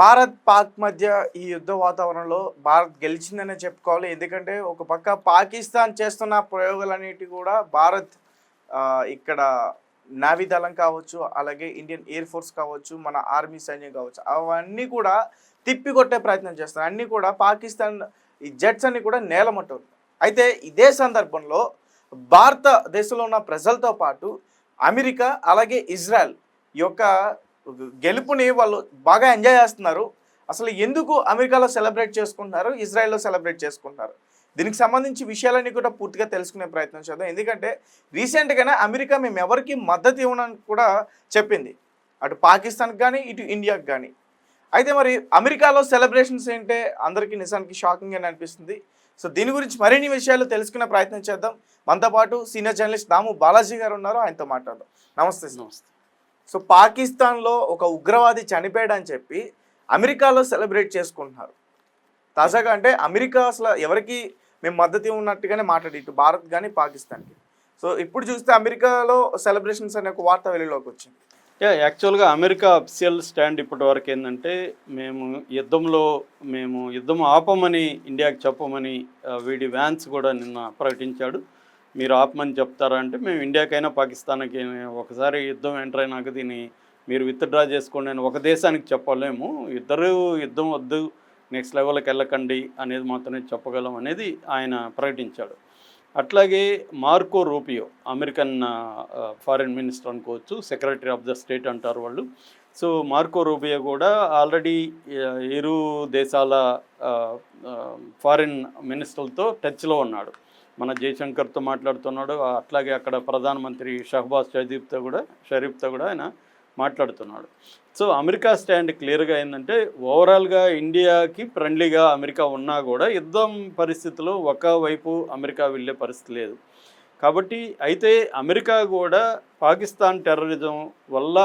భారత్ పాక్ మధ్య ఈ యుద్ధ వాతావరణంలో భారత్ గెలిచిందనే చెప్పుకోవాలి. ఎందుకంటే ఒక పక్క పాకిస్తాన్ చేస్తున్న ప్రయోగాలన్నిటి కూడా భారత్ ఇక్కడ నావీ దళం కావచ్చు అలాగే ఇండియన్ ఎయిర్ ఫోర్స్ కావచ్చు మన ఆర్మీ సైన్యం కావచ్చు అవన్నీ కూడా తిప్పికొట్టే ప్రయత్నం చేస్తారు అన్నీ కూడా పాకిస్తాన్ ఈ జెట్స్ అన్ని కూడా నేలమట్టారు అయితే ఇదే సందర్భంలో భారతదేశంలో ఉన్న ప్రజలతో పాటు అమెరికా అలాగే ఇజ్రాయెల్ ఈ యొక్క గెలుపుని వాళ్ళు బాగా ఎంజాయ్ చేస్తున్నారు. అసలు ఎందుకు అమెరికాలో సెలబ్రేట్ చేసుకుంటున్నారు ఇజ్రాయెల్లో సెలబ్రేట్ చేసుకుంటున్నారు? దీనికి సంబంధించి విషయాలన్నీ కూడా పూర్తిగా తెలుసుకునే ప్రయత్నం చేద్దాం. ఎందుకంటే రీసెంట్గానే అమెరికా మేము ఎవరికి మద్దతు ఇవ్వనని కూడా చెప్పింది. అటు పాకిస్తాన్కి కానీ ఇటు ఇండియాకి కానీ. అయితే మరి అమెరికాలో సెలబ్రేషన్స్ ఏంటే? అందరికీ నిజానికి షాకింగ్ అని అనిపిస్తుంది. సో దీని గురించి మరిన్ని విషయాలు తెలుసుకునే ప్రయత్నం చేద్దాం. మనతో పాటు సీనియర్ జర్నలిస్ట్ దాము బాలాజీ గారు ఉన్నారు. ఆయనతో మాట్లాడదాం. నమస్తే నమస్తే. సో పాకిస్తాన్లో ఒక ఉగ్రవాది చనిపోయాడని చెప్పి అమెరికాలో సెలబ్రేట్ చేసుకుంటున్నారు. తాజాగా అంటే అమెరికా అసలు ఎవరికి మేము మద్దతు ఉన్నట్టుగానే మాట్లాడి ఇటు భారత్ కానీ పాకిస్తాన్కి సో ఇప్పుడు చూస్తే అమెరికాలో సెలబ్రేషన్స్ అనే ఒక వార్త వెలుగులోకి వచ్చింది. యా యాక్చువల్గా అమెరికా అఫిషియల్ స్టాండ్ ఇప్పటి వరకు ఏంటంటే మేము యుద్ధంలో మేము యుద్ధం ఆపమని ఇండియాకి చెప్పమని వీడి వ్యాన్స్ కూడా నిన్న ప్రకటించాడు. మీరు ఆపమని చెప్తారా అంటే మేము ఇండియాకైనా పాకిస్తాన్కి ఒకసారి యుద్ధం ఎంటర్ అయినాక దీన్ని మీరు విత్డ్రా చేసుకోండి అని ఒక దేశానికి చెప్పలేము. ఇద్దరు యుద్ధం వద్దు నెక్స్ట్ లెవెల్కి వెళ్ళకండి అనేది మాత్రమే చెప్పగలం అనేది ఆయన ప్రకటించాడు. అట్లాగే Marco Rubio American foreign minister అనుకోవచ్చు సెక్రటరీ ఆఫ్ ద స్టేట్ అంటారు వాళ్ళు. సో మార్కో రూబియో కూడా ఆల్రెడీ ఇరు దేశాల ఫారిన్ మినిస్టర్లతో టచ్లో ఉన్నాడు. మన జయశంకర్తో మాట్లాడుతున్నాడు అట్లాగే అక్కడ ప్రధానమంత్రి షహబాజ్ షరీఫ్తో కూడా షరీఫ్తో కూడా ఆయన మాట్లాడుతున్నాడు. సో అమెరికా స్టాండ్ క్లియర్గా ఏంటంటే ఓవరాల్గా ఇండియాకి ఫ్రెండ్లీగా అమెరికా ఉన్నా కూడా యుద్ధం పరిస్థితుల్లో ఒక వైపు అమెరికా వెళ్ళే పరిస్థితి లేదు. కాబట్టి అయితే అమెరికా కూడా పాకిస్తాన్ టెర్రరిజం వల్ల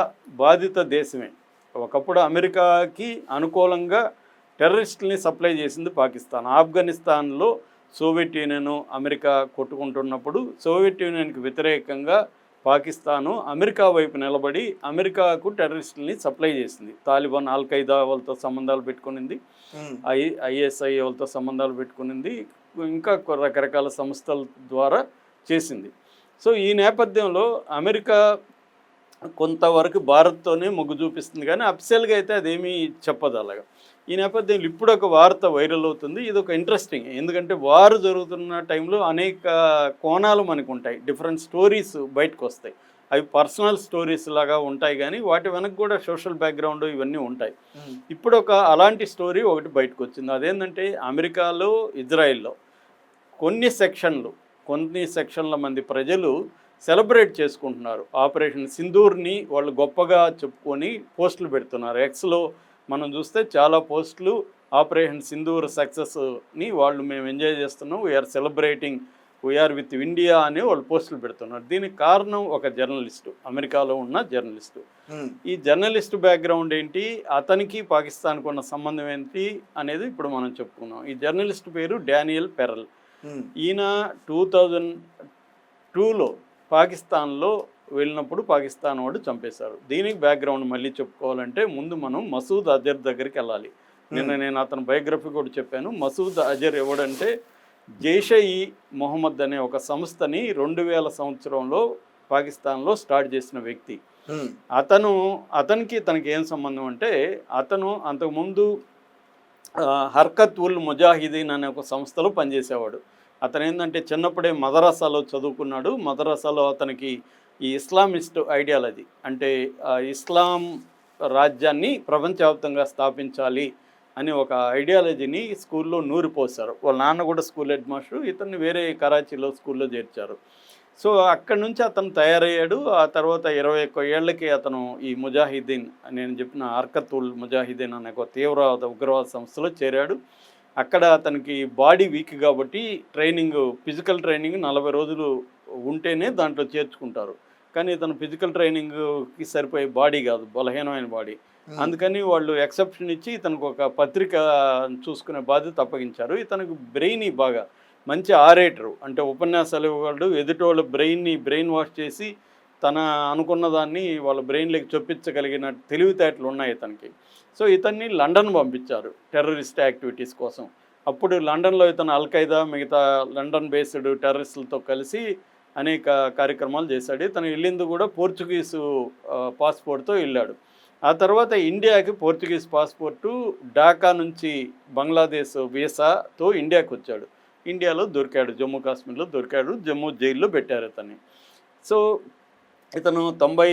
బాధిత దేశమే. ఒకప్పుడు అమెరికాకి అనుకూలంగా టెర్రరిస్టుల్ని సప్లై చేసింది పాకిస్తాన్. ఆఫ్ఘనిస్తాన్లో సోవియట్ యూనియన్ అమెరికా కొట్టుకుంటున్నప్పుడు సోవియట్ యూనియన్కి వ్యతిరేకంగా పాకిస్తాను అమెరికా వైపు నిలబడి అమెరికాకు టెర్రరిస్టుల్ని సప్లై చేసింది. తాలిబాన్ అల్ ఖైదా వాళ్ళతో సంబంధాలు పెట్టుకునింది. ఐ ఐఎస్ఐ వాళ్ళతో సంబంధాలు పెట్టుకునింది. ఇంకా రకరకాల సంస్థల ద్వారా చేసింది. సో ఈ నేపథ్యంలో అమెరికా కొంతవరకు భారత్తోనే మొగ్గు చూపిస్తుంది కానీ అఫిషియల్గా అయితే అదేమీ చెప్పదు అలాగా. ఈ నేపథ్యంలో ఇప్పుడు ఒక వార్త వైరల్ అవుతుంది. ఇది ఒక ఇంట్రెస్టింగ్ ఎందుకంటే వారు జరుగుతున్న టైంలో అనేక కోణాలు మనకు ఉంటాయి. డిఫరెంట్ స్టోరీస్ బయటకు వస్తాయి. అవి పర్సనల్ స్టోరీస్ లాగా ఉంటాయి కానీ వాటి వెనక కూడా సోషల్ బ్యాక్గ్రౌండ్ ఇవన్నీ ఉంటాయి. ఇప్పుడు ఒక అలాంటి స్టోరీ ఒకటి బయటకు వచ్చింది. అదేంటంటే అమెరికాలో ఇజ్రాయెల్లో కొన్ని సెక్షన్లు కొన్ని సెక్షన్ల మంది ప్రజలు సెలబ్రేట్ చేసుకుంటున్నారు. ఆపరేషన్ సింధూర్ని వాళ్ళు గొప్పగా చెప్పుకొని పోస్టులు పెడుతున్నారు. ఎక్స్లో మనం చూస్తే చాలా పోస్టులు ఆపరేషన్ సింధూర్ సక్సెస్ని వాళ్ళు మేము ఎంజాయ్ చేస్తున్నాం we're celebrating we're with India అని వాళ్ళు పోస్టులు పెడుతున్నారు. దీనికి కారణం ఒక జర్నలిస్టు అమెరికాలో ఉన్న జర్నలిస్టు. ఈ జర్నలిస్ట్ బ్యాక్గ్రౌండ్ ఏంటి అతనికి పాకిస్తాన్కు ఉన్న సంబంధం ఏంటి అనేది ఇప్పుడు మనం చెప్పుకున్నాం. ఈ జర్నలిస్ట్ పేరు డానియల్ పెరల్. ఈయన టూ థౌజండ్ టూలో పాకిస్తాన్లో వెళ్ళినప్పుడు పాకిస్తాన్ వాడు చంపేశారు. దీనికి బ్యాక్గ్రౌండ్ మళ్ళీ చెప్పుకోవాలంటే ముందు మనం మసూద్ అజర్ దగ్గరికి వెళ్ళాలి. నిన్న నేను అతని బయోగ్రఫీ కూడా చెప్పాను. మసూద్ అజర్ ఎవడంటే జైషే ఈ మొహమ్మద్ అనే ఒక సంస్థని రెండు వేల సంవత్సరంలో పాకిస్తాన్లో స్టార్ట్ చేసిన వ్యక్తి. అతను అతనికి తనకి ఏం సంబంధం అంటే అతను అంతకుముందు హర్కత్ ఉల్ ముజాహిదీన్ అనే ఒక సంస్థలో పనిచేసేవాడు. అతను ఏంటంటే చిన్నప్పుడే మదరసాలో చదువుకున్నాడు. మదరసాలో అతనికి ఈ ఇస్లామిస్ట్ ఐడియాలజీ అంటే ఇస్లాం రాజ్యాన్ని ప్రపంచవ్యాప్తంగా స్థాపించాలి అని ఒక ఐడియాలజీని స్కూల్లో నూరిపోశారు. వాళ్ళ నాన్న కూడా స్కూల్ హెడ్ మాస్టర్ ఇతన్ని వేరే కరాచీలో స్కూల్లో చేర్చారు. సో అక్కడి నుంచి అతను తయారయ్యాడు. ఆ తర్వాత ఇరవై ఒక్క ఏళ్ళకి అతను ఈ ముజాహిద్దీన్ నేను చెప్పిన అర్కతుల్ ముజాహిద్దీన్ అనే ఒక తీవ్రవాద ఉగ్రవాద సంస్థలో చేరాడు. అక్కడ అతనికి బాడీ వీక్ కాబట్టి ట్రైనింగ్ ఫిజికల్ ట్రైనింగ్ నలభై రోజులు ఉంటేనే దాంట్లో చేర్చుకుంటారు. కానీ ఇతను ఫిజికల్ ట్రైనింగ్కి సరిపోయే బాడీ కాదు బలహీనమైన బాడీ. అందుకని వాళ్ళు ఎక్సెప్షన్ ఇచ్చి ఇతనికి ఒక పత్రిక చూసుకునే బాధ్యత అప్పగించారు. ఇతనికి బ్రెయిన్ బాగా మంచి ఆరేటరు. అంటే ఉపన్యాసాలు ఇవ్వగలడు. ఎదుటోళ్ళ బ్రెయిన్ని బ్రెయిన్ వాష్ చేసి తన అనుకున్న దాన్ని వాళ్ళ బ్రెయిన్లోకి చొప్పించగలిగిన తెలివితేటలు ఉన్నాయి ఇతనికి. సో ఇతన్ని లండన్ పంపించారు టెర్రరిస్ట్ యాక్టివిటీస్ కోసం. అప్పుడు లండన్లో ఇతను అల్ఖైదా మిగతా లండన్ బేస్డ్ టెర్రరిస్టులతో కలిసి అనేక కార్యక్రమాలు చేశాడు. ఇతను వెళ్ళింది కూడా పోర్చుగీసు పాస్పోర్ట్తో వెళ్ళాడు. ఆ తర్వాత ఇండియాకి పోర్చుగీస్ పాస్పోర్టు ఢాకా నుంచి బంగ్లాదేశ్ వీసాతో ఇండియాకి వచ్చాడు ఇండియాలో దొరికాడు జమ్మూ కాశ్మీర్లో దొరికాడు జమ్మూ జైల్లో పెట్టారు అతన్ని. సో ఇతను తొంభై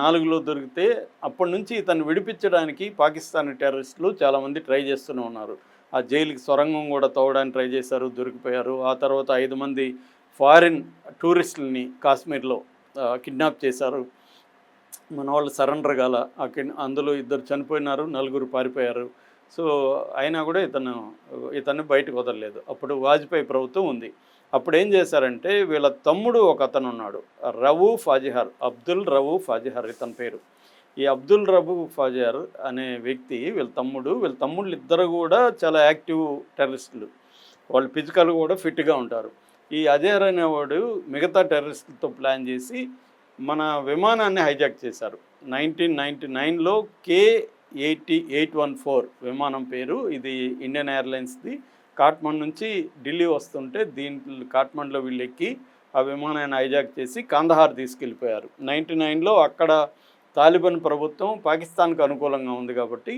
నాలుగులో దొరికితే అప్పటి నుంచి ఇతను విడిపించడానికి పాకిస్తాన్ టెర్రరిస్టులు చాలామంది ట్రై చేస్తూనే ఉన్నారు. ఆ జైలుకి సొరంగం కూడా తవ్వడానికి ట్రై చేశారు దొరికిపోయారు. ఆ తర్వాత ఐదు మంది ఫారిన్ టూరిస్టులని కాశ్మీర్లో కిడ్నాప్ చేశారు. మన వాళ్ళు సరెండర్ కాల అందులో ఇద్దరు చనిపోయినారు నలుగురు పారిపోయారు. సో అయినా కూడా ఇతను ఇతన్ని బయటకు వదలలేదు. అప్పుడు వాజ్పేయి ప్రభుత్వం ఉంది. అప్పుడు ఏం చేశారంటే వీళ్ళ తమ్ముడు ఒక అతను ఉన్నాడు. రవు ఫాజిహార్ అబ్దుల్ రవు ఫాజిహార్ ఇతని పేరు. ఈ అబ్దుల్ రబు ఫాజిహార్ అనే వ్యక్తి వీళ్ళ తమ్ముడు వీళ్ళ తమ్ముళ్ళు ఇద్దరు కూడా చాలా యాక్టివ్ టెర్రరిస్టులు. వాళ్ళు ఫిజికల్ కూడా ఫిట్గా ఉంటారు. ఈ అజయర్ అనేవాడు మిగతా టెర్రరిస్టులతో ప్లాన్ చేసి మన విమానాన్ని హైజాక్ చేశారు. నైన్టీన్ నైంటీ నైన్లో K eighty eight one four విమానం పేరు. ఇది ఇండియన్ ఎయిర్లైన్స్ది. కాట్మండ్ నుంచి ఢిల్లీ వస్తుంటే దీంట్లో కాట్మండ్లో వీళ్ళు ఎక్కి ఆ విమానాన్ని హైజాక్ చేసి కాందహార్ తీసుకెళ్ళిపోయారు. నైంటీ నైన్లో అక్కడ తాలిబాన్ ప్రభుత్వం పాకిస్తాన్కి అనుకూలంగా ఉంది కాబట్టి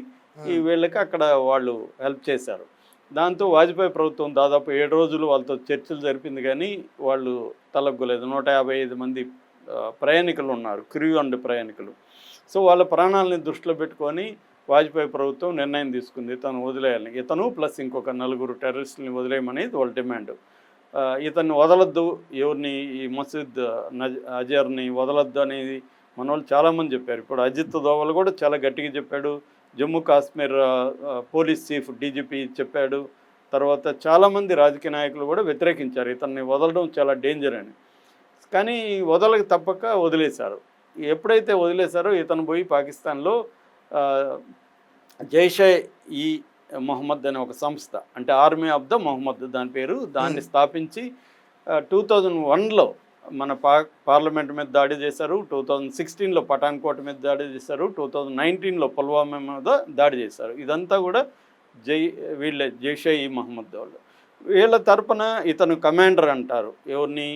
ఈ వీళ్ళకి అక్కడ వాళ్ళు హెల్ప్ చేశారు. దాంతో వాజ్పేయి ప్రభుత్వం దాదాపు ఏడు రోజులు వాళ్ళతో చర్చలు జరిపింది కానీ వాళ్ళు తలగ్గలేదు. నూట యాభై ఐదు మంది ప్రయాణికులు ఉన్నారు క్రూ అండ్ ప్రయాణికులు. సో వాళ్ళ ప్రాణాలని దృష్టిలో పెట్టుకొని వాజ్పేయి ప్రభుత్వం నిర్ణయం తీసుకుంది. ఇతను వదిలేయాలని ఇతను ప్లస్ ఇంకొక నలుగురు టెర్రరిస్టులని వదిలేయమనేది వాళ్ళ డిమాండ్. ఇతన్ని వదలొద్దు ఎవరిని ఈ మసీద్ నజ్ అజర్ని వదలొద్దు అనేది మన వాళ్ళు చాలామంది చెప్పారు. ఇప్పుడు అజిత్ దోవల్ కూడా చాలా గట్టిగా చెప్పాడు. Jammu Kashmir police chief DGP చెప్పాడు. తర్వాత చాలామంది రాజకీయ నాయకులు కూడా వ్యతిరేకించారు. ఇతన్ని వదలడం చాలా డేంజర్ అని. కానీ వదలక తప్పక వదిలేశారు. ఎప్పుడైతే వదిలేశారో ఇతను పోయి పాకిస్తాన్లో జైషే ఈ మొహమ్మద్ అనే ఒక సంస్థ అంటే ఆర్మీ ఆఫ్ ద మొహమ్మద్ దాని పేరు దాన్ని స్థాపించి టూ థౌజండ్ వన్లో మన పా పార్లమెంట్ మీద దాడి చేశారు టూ థౌజండ్ సిక్స్టీన్లో పఠాన్కోట్ మీద దాడి చేశారు టూ థౌజండ్ నైన్టీన్లో పుల్వామా మీద దాడి చేశారు. ఇదంతా కూడా జై వీళ్ళే జైషే ఈ మహమ్మద్ వాళ్ళు. వీళ్ళ తరపున ఇతను కమాండర్ అంటారు. ఎవరిని?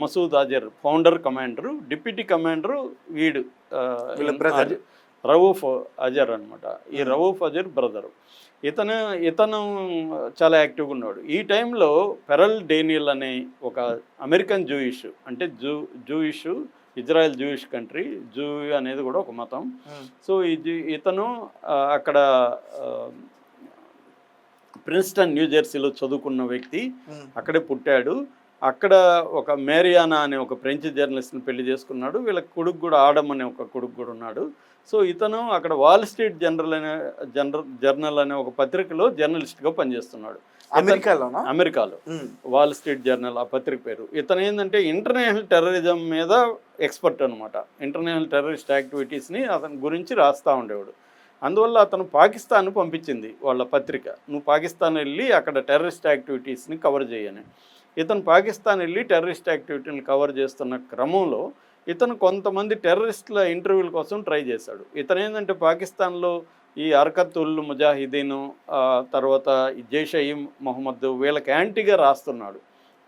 Masood Azhar founder commander deputy commander వీడు రవూఫ్ అజర్ అనమాట ఈ రవూఫ్ అజర్ బ్రదరు ఇతను ఇతను చాలా యాక్టివ్గా ఉన్నాడు. ఈ టైంలో పెరల్ డేనియల్ అనే ఒక అమెరికన్ జూయిష్ అంటే Jew Jewish Israel Jewish country Jew అనేది కూడా ఒక మతం. సో ఇది ఇతను అక్కడ ప్రిన్స్టన్ న్యూ జెర్సీలో చదువుకున్న వ్యక్తి అక్కడే పుట్టాడు. అక్కడ ఒక మేరియానా అనే ఒక ఫ్రెంచ్ జర్నలిస్ట్ని పెళ్ళి చేసుకున్నాడు. వీళ్ళ కొడుకు కూడా ఆడమ్ అనే ఒక కొడుకు కూడా ఉన్నాడు. సో ఇతను అక్కడ వాల్ స్ట్రీట్ జనరల్ అనే జనరల్ జర్నల్ అనే ఒక పత్రికలో జర్నలిస్ట్గా పనిచేస్తున్నాడు. అమెరికాలోనా? అమెరికాలో. వాల్ స్ట్రీట్ జర్నల్ ఆ పత్రిక పేరు. ఇతను ఏంటంటే ఇంటర్నేషనల్ టెర్రరిజం మీద ఎక్స్పర్ట్ అనమాట ఇంటర్నేషనల్ టెర్రరిస్ట్ యాక్టివిటీస్ని అతని గురించి రాస్తూ ఉండేవాడు. అందువల్ల అతను పాకిస్తాన్ పంపించింది వాళ్ళ పత్రిక. నువ్వు పాకిస్తాన్ వెళ్ళి అక్కడ టెర్రరిస్ట్ యాక్టివిటీస్ని కవర్ చేయని. ఇతను పాకిస్తాన్ వెళ్ళి టెర్రరిస్ట్ యాక్టివిటీని కవర్ చేస్తున్న క్రమంలో ఇతను కొంతమంది టెర్రరిస్టుల ఇంటర్వ్యూల కోసం ట్రై చేశాడు. ఇతను ఏంటంటే పాకిస్తాన్లో ఈ అర్కతుల్ ముజాహిదీను తర్వాత ఈ జైషే మొహమ్మద్ వీళ్ళకి యాంటీగా రాస్తున్నాడు.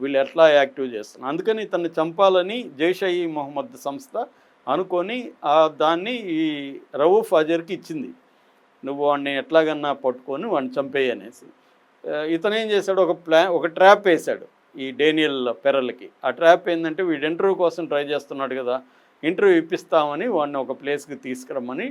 వీళ్ళు ఎట్లా యాక్టివ్ చేస్తున్నారు అందుకని ఇతన్ని చంపాలని జైషే ఈ మొహమ్మద్ సంస్థ అనుకొని దాన్ని ఈ రవూఫ్ అజర్కి ఇచ్చింది. నువ్వు వాడిని ఎట్లాగన్నా పట్టుకొని వాడిని చంపేయనేసి. ఇతను ఏం చేశాడు? ఒక ప్లా ఒక ట్రాప్ వేశాడు ఈ డేనియల్ పెరల్కి. ఆ ట్రాప్ ఏంటంటే వీడు ఇంటర్వ్యూ కోసం ట్రై చేస్తున్నాడు కదా ఇంటర్వ్యూ ఇప్పిస్తామని వాడిని ఒక ప్లేస్కి తీసుకురమ్మని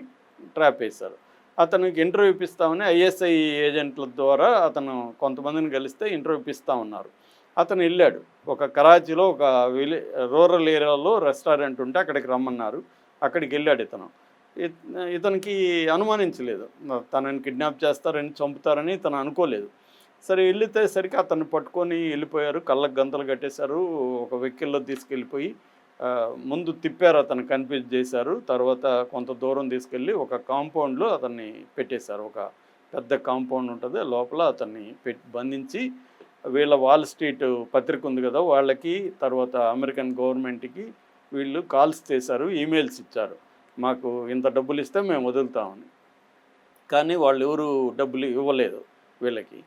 ట్రాప్ వేశారు. అతనికి ఇంటర్వ్యూ ఇప్పిస్తామని ఐఎస్ఐ ఏజెంట్ల ద్వారా అతను కొంతమందిని కలిస్తే ఇంటర్వ్యూ ఇప్పిస్తా ఉన్నారు. అతను వెళ్ళాడు. ఒక కరాచీలో ఒక విలే రూరల్ ఏరియాలో రెస్టారెంట్ ఉంటే అక్కడికి రమ్మన్నారు. అక్కడికి వెళ్ళాడు ఇతను. ఇతనికి అనుమానించలేదు. తనని కిడ్నాప్ చేస్తారని చంపుతారని తను అనుకోలేదు. సరే వెళ్ళేసరికి అతన్ని పట్టుకొని వెళ్ళిపోయారు. కళ్ళకు గంతలు కట్టేశారు. ఒక వెక్కిల్లో తీసుకెళ్ళిపోయి ముందు తిప్పారు అతను కన్ఫ్యూజ్ చేశారు. తర్వాత కొంత దూరం తీసుకెళ్ళి ఒక కాంపౌండ్లో అతన్ని పెట్టేశారు. ఒక పెద్ద కాంపౌండ్ ఉంటుంది. లోపల అతన్ని పెట్టి బంధించి వీళ్ళ వాల్ స్ట్రీట్ పత్రిక ఉంది కదా వాళ్ళకి తర్వాత అమెరికన్ గవర్నమెంట్కి వీళ్ళు కాల్స్ చేశారు ఈమెయిల్స్ ఇచ్చారు. మాకు ఇంత డబ్బులు ఇస్తే మేము వదులుతామని. కానీ వాళ్ళు ఎవరు డబ్బులు ఇవ్వలేదు వీళ్ళకి.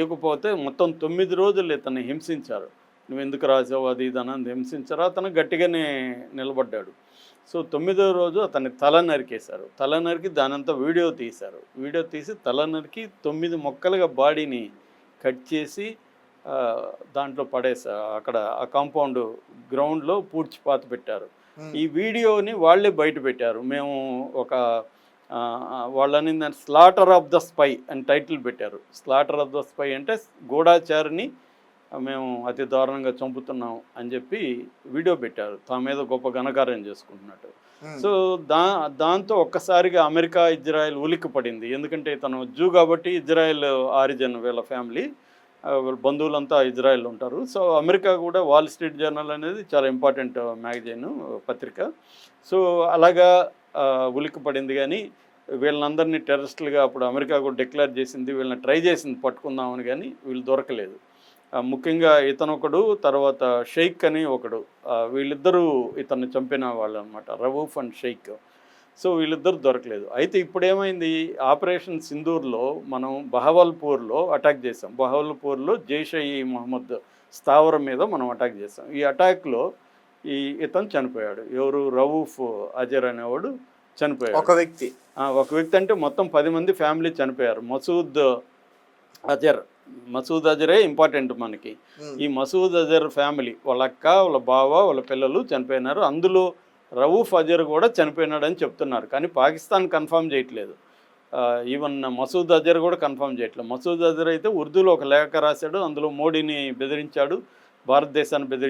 ఇవ్వకపోతే మొత్తం తొమ్మిది రోజులు ఇతన్ని హింసించారు. నువ్వు ఎందుకు రాసావు? అది ఇది అని హింసించారు. అతను గట్టిగానే నిలబడ్డాడు. సో తొమ్మిదో రోజు అతన్ని తల నరికేశారు. తల నరికి దానంతా వీడియో తీశారు. వీడియో తీసి తల నరికి తొమ్మిది మొక్కలుగా బాడీని కట్ చేసి దాంట్లో పడేశారు అక్కడ ఆ కాంపౌండ్ గ్రౌండ్లో పూడ్చి పాత పెట్టారు. ఈ వీడియోని వాళ్ళే బయట పెట్టారు. మేము ఒక వాళ్ళని స్లాటర్ ఆఫ్ ద స్పై అని టైటిల్ పెట్టారు. స్లాటర్ ఆఫ్ ద స్పై అంటే గూఢాచారిని మేము అతి దారుణంగా చంపుతున్నాం అని చెప్పి వీడియో పెట్టారు. తమ మీద గొప్ప ఘనకార్యం చేసుకుంటున్నట్టు. సో దా దాంతో ఒక్కసారిగా అమెరికా ఇజ్రాయెల్ ఉలిక్కి పడింది ఎందుకంటే తను జూ కాబట్టి ఇజ్రాయెల్ ఆరిజిన్ వీళ్ళ ఫ్యామిలీ. బంధువులంతా ఇజ్రాయెల్ ఉంటారు. సో అమెరికా కూడా వాల్ స్ట్రీట్ జర్నల్ అనేది చాలా ఇంపార్టెంట్ మ్యాగజైన్ పత్రిక. సో అలాగా ఉలిక్కి పడింది కానీ వీళ్ళందరినీ టెర్రరిస్టులుగా అప్పుడు అమెరికా కూడా డిక్లేర్ చేసింది వీళ్ళని ట్రై చేసింది పట్టుకుందామని కానీ వీళ్ళు దొరకలేదు. ముఖ్యంగా ఇతను ఒకడు తర్వాత షేక్ అని ఒకడు. వీళ్ళిద్దరూ ఇతన్ని చంపిన వాళ్ళు అనమాట రవూఫ్ అండ్ షేక్. సో వీళ్ళిద్దరు దొరకలేదు. అయితే ఇప్పుడు ఏమైంది ఆపరేషన్ సింధూర్లో మనం బహవల్పూర్లో అటాక్ చేసాం బహవల్పూర్లో జైషే ఈ మహమ్మద్ స్థావరం మీద మనం అటాక్ చేసాం ఈ అటాక్లో ఈ ఇతను చనిపోయాడు. ఎవరు? రవూఫ్ అజర్ అనేవాడు చనిపోయాడు. ఒక వ్యక్తి. ఒక వ్యక్తి అంటే మొత్తం పది మంది ఫ్యామిలీ చనిపోయారు. మసూద్ అజర్. మసూద్ అజరే ఇంపార్టెంట్ మనకి. ఈ మసూద్ అజర్ ఫ్యామిలీ వాళ్ళ అక్క వాళ్ళ బావ వాళ్ళ పిల్లలు చనిపోయినారు. అందులో రవూఫ్ అజర్ కూడా చనిపోయినాడని చెప్తున్నారు కానీ పాకిస్తాన్ కన్ఫర్మ్ చేయట్లేదు. ఈవెన్ మసూద్ అజర్ కూడా కన్ఫర్మ్ చేయట్లేదు. మసూద్ అజర్ అయితే ఉర్దూలో ఒక లేఖ రాశాడు అందులో మోడీని బెదిరించాడు భారతదేశాన్ని బెదిరి